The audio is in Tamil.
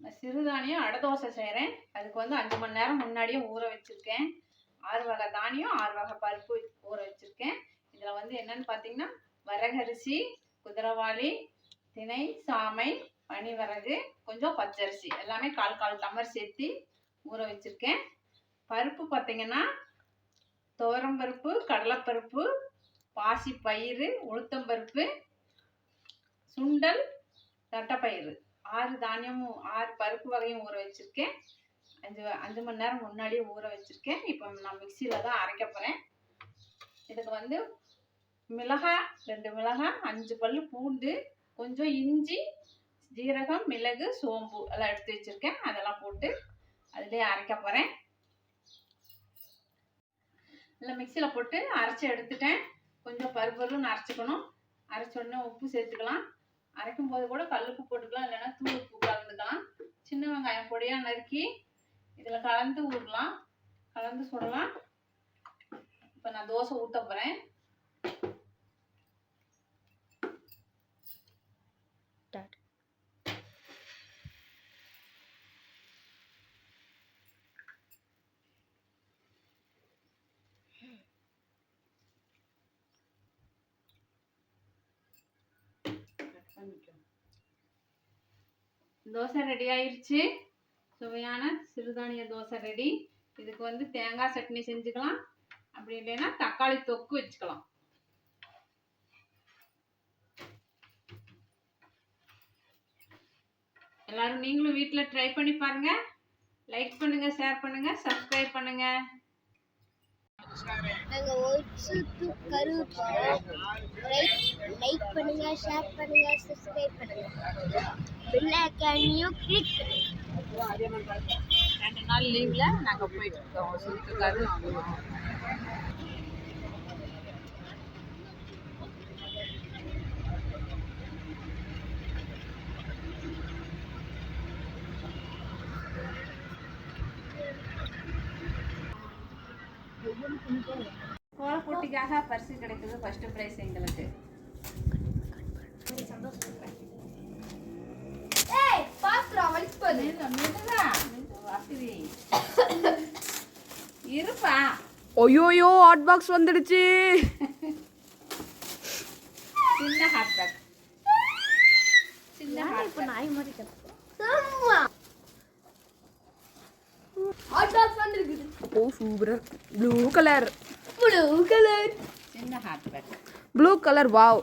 நான் சிறுதானியம் அடை தோசை செய்கிறேன் அதுக்கு வந்து அஞ்சு மணி நேரம் முன்னாடியே ஊற வச்சுருக்கேன். ஆறு வகை தானியம் ஆறு வகை பருப்பு ஊற வச்சுருக்கேன். இதில் வந்து என்னென்னு பார்த்தீங்கன்னா வரகரிசி குதிரவாளி திணை சாமை பனிவரகு கொஞ்சம் பச்சரிசி. எல்லாமே கால் கால் டம்ளர் சேர்த்து ஊற வச்சுருக்கேன். பருப்பு பார்த்தீங்கன்னா துவரம்பருப்பு கடலைப்பருப்பு பாசி பயிறு உளுத்தம்பருப்பு சுண்டல் தட்டைப்பயிறு. ஆறு தானியமும் ஆறு பருப்பு வகையும் ஊற வச்சுருக்கேன். அஞ்சு அஞ்சு மணி நேரம் முன்னாடியே ஊற வச்சுருக்கேன். இப்போ நான் மிக்சியில் தான் அரைக்க போகிறேன் இதுக்கு வந்து மிளகாய் ரெண்டு மிளகாய் அஞ்சு பல் பூண்டு கொஞ்சம் இஞ்சி ஜீரகம் மிளகு சோம்பு எல்லாம் எடுத்து வச்சுருக்கேன். அதெல்லாம் போட்டு அதிலே அரைக்க போகிறேன் இல்லை மிக்சியில் போட்டு அரைச்சி எடுத்துட்டேன். கொஞ்சம் பருப்பருன்னு அரைச்சிக்கணும். அரைச்சோடனே உப்பு சேர்த்துக்கலாம். அரைக்கும் போது கூட கல்லுப்பு போட்டுக்கலாம் இல்லைன்னா தூள் உப்பு கலந்துக்கலாம். சின்ன வெங்காயம் பொடியாக நறுக்கி இதில் கலந்து ஊடலாம் கலந்து சுடலாம். இப்போ நான் தோசை ஊற்ற போகிறேன் தோசை ரெடி ஆயிடுச்சு சுவையான சிறுதானிய தோசை ரெடி இதுக்கு வந்து தேங்காய் சட்னி செஞ்சுக்கலாம். அப்படி இல்லைன்னா தக்காளி தொக்கு வச்சுக்கலாம். எல்லாரும் நீங்களும் வீட்டில் ட்ரை பண்ணி பாருங்கள் லைக் பண்ணுங்கள் ஷேர் பண்ணுங்கள் சப்ஸ்கிரைப் பண்ணுங்கள் நாங்க ஒய்ட்ஸுக்கு கருவுப்போம் லைக் பண்ணுங்க ஷேர் பண்ணுங்க சப்ஸ்கிரைப் பண்ணுங்க. பெல் ஐக்கானையும் கிளிக் பண்ணுங்க ரெண்டு நாள் லீவில் நாங்கள் போயிட்டு இருக்கோம். சுருட்டுக்காரு கோலப்போட்டிக்காக பரிசு கிடைக்குது ஃபர்ஸ்ட் ப்ரைஸ் எங்களுக்கு. இருப்பா. ஐயோயோ ஹாட் பாக்ஸ் வந்துடுச்சு. சின்ன ஹாட் பேக் சின்ன இப்போ நாய் மாதிரி ஹாட் டாக் வந்திருக்குது ஓ சூப்பரா ப்ளூ கலர் ப்ளூ கலர் சின்ன hot bag blue colour wow